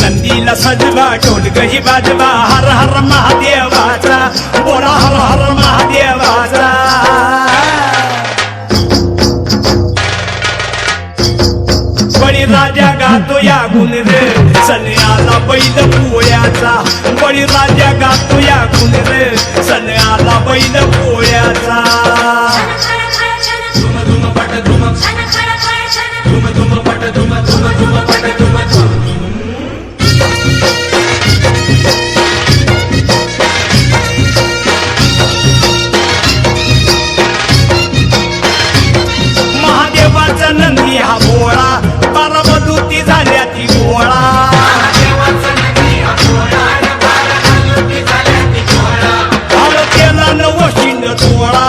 नंदीला सजवा ढोलकही बाजवा हर हर महादेवाचा बोला हर हर महादेवाचा बळी राजा गातो या गुण रे सन्याला बैल पोळ्याचा. बळी राजा गातो या गुण रे सन्याला बैल पोळ्याचा. धुम धुम पट धुम. धुम धुम पट धुम धुम. देवाच नंदी हा भोळा. परमदूती झाल्या ती भोळा. केला नवशिंग तोळा